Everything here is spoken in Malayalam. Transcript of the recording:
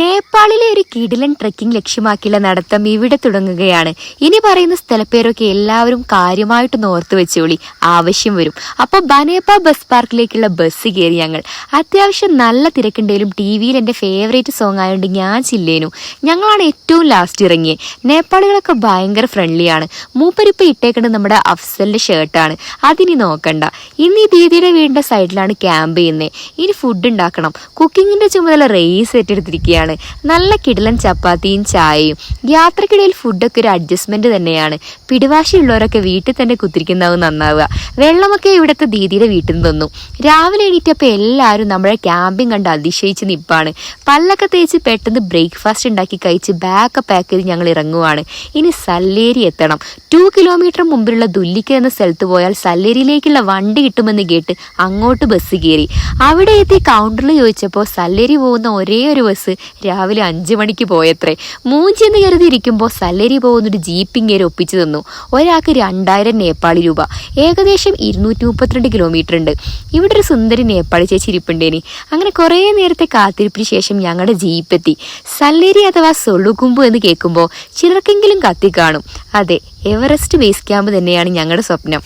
നേപ്പാളിലെ ഒരു കിടിലൻ ട്രക്കിംഗ് ലക്ഷ്യമാക്കിയുള്ള നടത്തം ഇവിടെ തുടങ്ങുകയാണ്. ഇനി പറയുന്ന സ്ഥലപ്പേരൊക്കെ എല്ലാവരും കാര്യമായിട്ടൊന്ന് ഓർത്തു വെച്ചോളി. ആവശ്യം വരും. അപ്പോൾ ബനേപ്പ ബസ് പാർക്കിലേക്കുള്ള ബസ് കയറി ഞങ്ങൾ. അത്യാവശ്യം നല്ല തിരക്കുണ്ടെങ്കിലും ടി വിയിൽ എന്റെ ഫേവറേറ്റ് സോങ് ആയതുകൊണ്ട് ഞാൻ ചില്ലേനു. ഞങ്ങളാണ് ഏറ്റവും ലാസ്റ്റ് ഇറങ്ങിയത് നേപ്പാളികളൊക്കെ ഭയങ്കര ഫ്രണ്ട്ലിയാണ് മൂപ്പരിപ്പ് ഇട്ടേക്കുന്നത് നമ്മുടെ അഫ്സലിന്റെ ഷർട്ടാണ് അതിനി നോക്കണ്ട. ഇന്ന് ഈ ദീദിയുടെ വീടിന്റെ സൈഡിലാണ് ക്യാമ്പ് ചെയ്യുന്നത് ഇനി ഫുഡ് ഉണ്ടാക്കണം. കുക്കിങ്ങിന്റെ ചുമതല റേസ് ഏറ്റെടുത്തിരിക്കുകയാണ്. നല്ല കിടിലൻ ചപ്പാത്തിയും ചായയും. യാത്രക്കിടയിൽ ഫുഡൊക്കെ ഒരു അഡ്ജസ്റ്റ്മെന്റ് തന്നെയാണ്. പിടിവാശിയുള്ളവരൊക്കെ വീട്ടിൽ തന്നെ കുത്തിരിക്കുന്നതാവും നന്നാവുക. വെള്ളമൊക്കെ ഇവിടുത്തെ ദീദിയുടെ വീട്ടിൽ നിന്ന് തന്നു. രാവിലെ എണീറ്റപ്പോൾ എല്ലാവരും നമ്മുടെ ക്യാമ്പിംഗ് കണ്ട് അതിശയിച്ച് നിപ്പാണ്. പല്ലൊക്കെ തേച്ച് പെട്ടെന്ന് ബ്രേക്ക്ഫാസ്റ്റ് ഉണ്ടാക്കി കഴിച്ച് ബാഗ് പാക്ക് ചെയ്ത് ഞങ്ങൾ ഇറങ്ങുവാണ്. ഇനി സല്ലേരി എത്തണം. ടു കിലോമീറ്റർ മുമ്പിലുള്ള ദുല്ലിക്ക എന്ന സ്ഥലത്ത് പോയാൽ സല്ലേരിയിലേക്കുള്ള വണ്ടി കിട്ടുമെന്ന് കേട്ട് അങ്ങോട്ട് ബസ് കയറി. അവിടെ എത്തി കൗണ്ടറിൽ ചോദിച്ചപ്പോൾ സല്ലേരി പോകുന്ന ഒരേ ഒരു ബസ് രാവിലെ അഞ്ചു മണിക്ക് പോയത്രേ. മൂഞ്ചി എന്ന് കരുതിയിരിക്കുമ്പോൾ സല്ലേരി പോകുന്ന ഒരു ജീപ്പിങ് കയറി ഒപ്പിച്ചു തന്നു. ഒരാൾക്ക് രണ്ടായിരം നേപ്പാളി രൂപ. ഏകദേശം ഇരുന്നൂറ്റി മുപ്പത്തിരണ്ട് കിലോമീറ്റർ ഉണ്ട്. ഇവിടെ ഒരു സുന്ദരി നേപ്പാളി ചേച്ചി ഇരിപ്പുണ്ടേനി. അങ്ങനെ കുറേ നേരത്തെ കാത്തിരിപ്പിന് ശേഷം ഞങ്ങളുടെ ജീപ്പ് എത്തി. സല്ലേരി അഥവാ സൊള്ളുകുമ്പു എന്ന് കേൾക്കുമ്പോൾ ചിലർക്കെങ്കിലും കത്തി കാണും. അതെ എവറസ്റ്റ് ബേസ് ക്യാമ്പ് തന്നെയാണ് ഞങ്ങളുടെ സ്വപ്നം.